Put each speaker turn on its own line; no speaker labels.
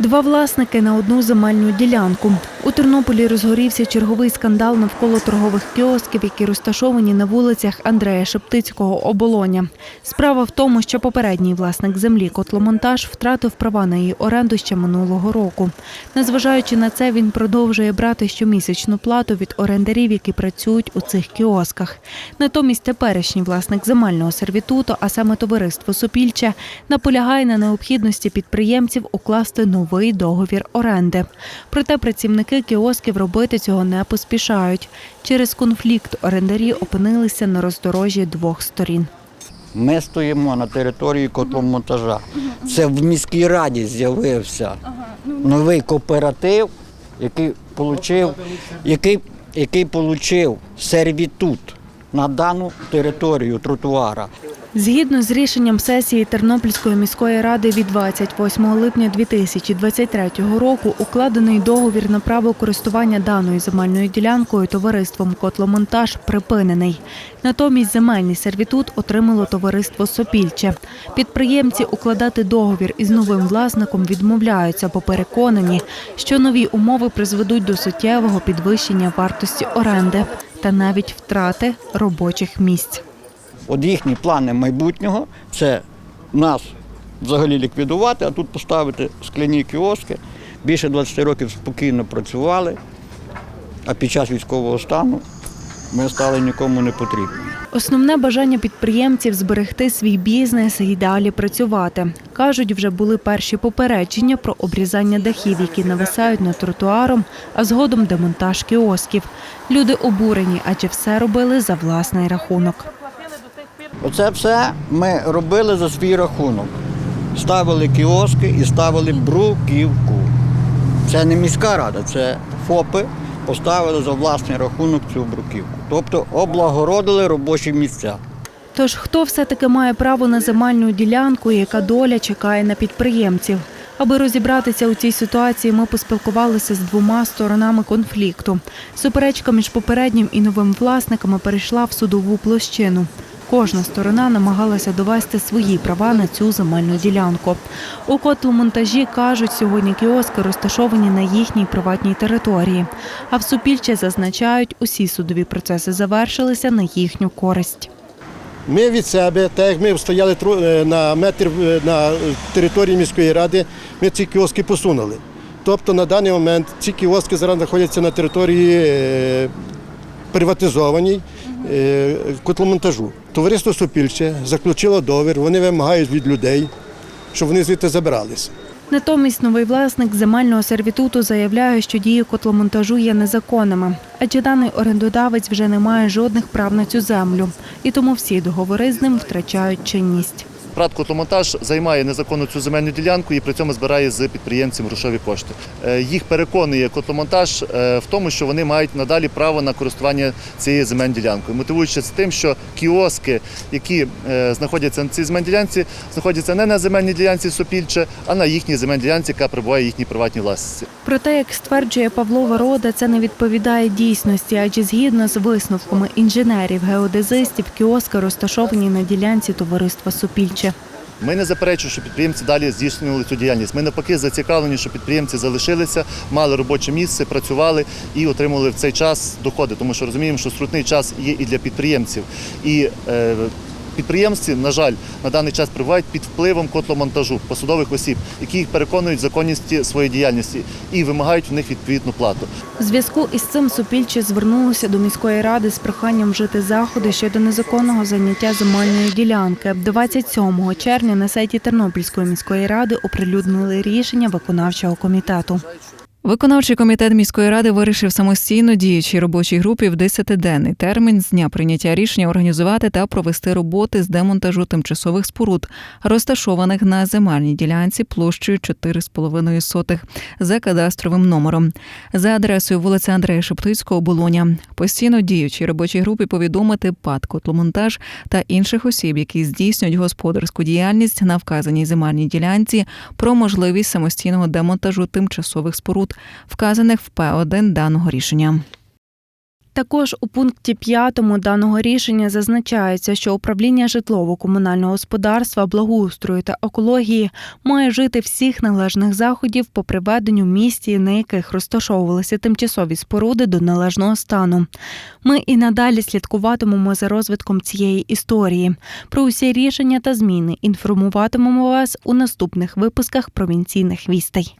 Два власники на одну земельну ділянку. У Тернополі розгорівся черговий скандал навколо торгових кіосків, які розташовані на вулицях Андрея Шептицького оболоня. Справа в тому, що попередній власник землі котломонтаж втратив права на її оренду ще минулого року. Незважаючи на це, він продовжує брати щомісячну плату від орендарів, які працюють у цих кіосках. Натомість теперішній власник земельного сервітуту, а саме товариство Сопільче, наполягає на необхідності підприємців укласти новий договір оренди. Проте працівники кіосків робити цього не поспішають. Через конфлікт орендарі опинилися на роздорожжі двох сторін.
Ми стоїмо на території котломонтажа. Це в міській раді з'явився новий кооператив, який отримав який, який получив сервітут на дану територію тротуара.
Згідно з рішенням сесії Тернопільської міської ради від 28 липня 2023 року укладений договір на право користування даною земельною ділянкою товариством Котломонтаж припинений. Натомість земельний сервітут отримало товариство Сопільче. Підприємці укладати договір із новим власником відмовляються, бо переконані, що нові умови призведуть до суттєвого підвищення вартості оренди та навіть втрати робочих місць.
От їхні плани майбутнього це нас взагалі ліквідувати, а тут поставити скляні кіоски. Більше 20 років спокійно працювали, а під час військового стану ми стали нікому не потрібні.
Основне бажання підприємців зберегти свій бізнес і далі працювати. Кажуть, вже були перші попередження про обрізання дахів, які нависають над тротуаром, а згодом демонтаж кіосків. Люди обурені, адже все робили за власний рахунок.
Оце все ми робили за свій рахунок. Ставили кіоски і ставили бруківку. Це не міська рада, це ФОПи поставили за власний рахунок цю бруківку. Тобто облагородили робочі місця.
Тож хто все-таки має право на земельну ділянку, яка доля чекає на підприємців? Аби розібратися у цій ситуації, ми поспілкувалися з двома сторонами конфлікту. Суперечка між попереднім і новим власниками перейшла в судову площину. Кожна сторона намагалася довести свої права на цю земельну ділянку. У котломонтажі кажуть, сьогодні кіоски розташовані на їхній приватній території. А в Супільче зазначають, усі судові процеси завершилися на їхню користь.
Ми від себе, так як ми стояли е, на метр е, на території міської ради, ми ці кіоски посунули. Тобто на даний момент ці кіоски зараз знаходяться на території е, приватизованій е, котломонтажу. Товариство Сопільче заключило договір, вони вимагають від людей, щоб вони звідти забиралися.
Натомість новий власник земельного сервітуту заявляє, що дії котломонтажу є незаконними, адже даний орендодавець вже не має жодних прав на цю землю, і тому всі договори з ним втрачають чинність.
Прат Котломонтаж займає незаконно цю земельну ділянку і при цьому збирає з підприємців грошові кошти. Е, Їх переконує Котломонтаж е, в тому, що вони мають надалі право на користування цією земельною ділянкою, мотивуючи з тим, що кіоски, які е, знаходяться на цій земельній ділянці, знаходяться не на земельній ділянці Сопільче, а на їхній земельній ділянці, яка перебуває в їхній приватній власності.
Проте, як стверджує Павло Ворода, це не відповідає дійсності, адже згідно з висновками інженерів, геодезистів, кіоски розташовані на ділянці товариства Супільче.
Ми не заперечуємо, що підприємці далі здійснювали цю діяльність. Ми навпаки зацікавлені, що підприємці залишилися, мали робоче місце, працювали і отримували в цей час доходи, тому що розуміємо, що скрутний час є і для підприємців. І е, підприємці, на жаль, на даний час перебувають під впливом котломонтажу посадових осіб, які їх переконують в законності своєї діяльності і вимагають в них відповідну плату.
В зв'язку із цим Супільче звернулося до міської ради з проханням вжити заходи щодо незаконного заняття земельної ділянки. 27 червня на сайті Тернопільської міської ради оприлюднили рішення виконавчого комітету.
Виконавчий комітет міської ради вирішив самостійно діючій робочій групі в 10-денний термін з дня прийняття рішення організувати та провести роботи з демонтажу тимчасових споруд, розташованих на земельній ділянці площею 4,5 сотих за кадастровим номером за адресою вулиця Андрея Шептицького, Болоня. Постійно діючій робочій групі повідомити ПАД «Котломонтаж» та інших осіб, які здійснюють господарську діяльність на вказаній земельній ділянці, про можливість самостійного демонтажу тимчасових споруд, вказаних в П1 даного рішення.
Також у пункті 5 даного рішення зазначається, що управління житлово-комунального господарства, благоустрою та екології має жити всіх належних заходів по приведенню місті, на яких розташовувалися тимчасові споруди до належного стану. Ми і надалі слідкуватимемо за розвитком цієї історії. Про усі рішення та зміни інформуватимемо вас у наступних випусках провінційних вістей.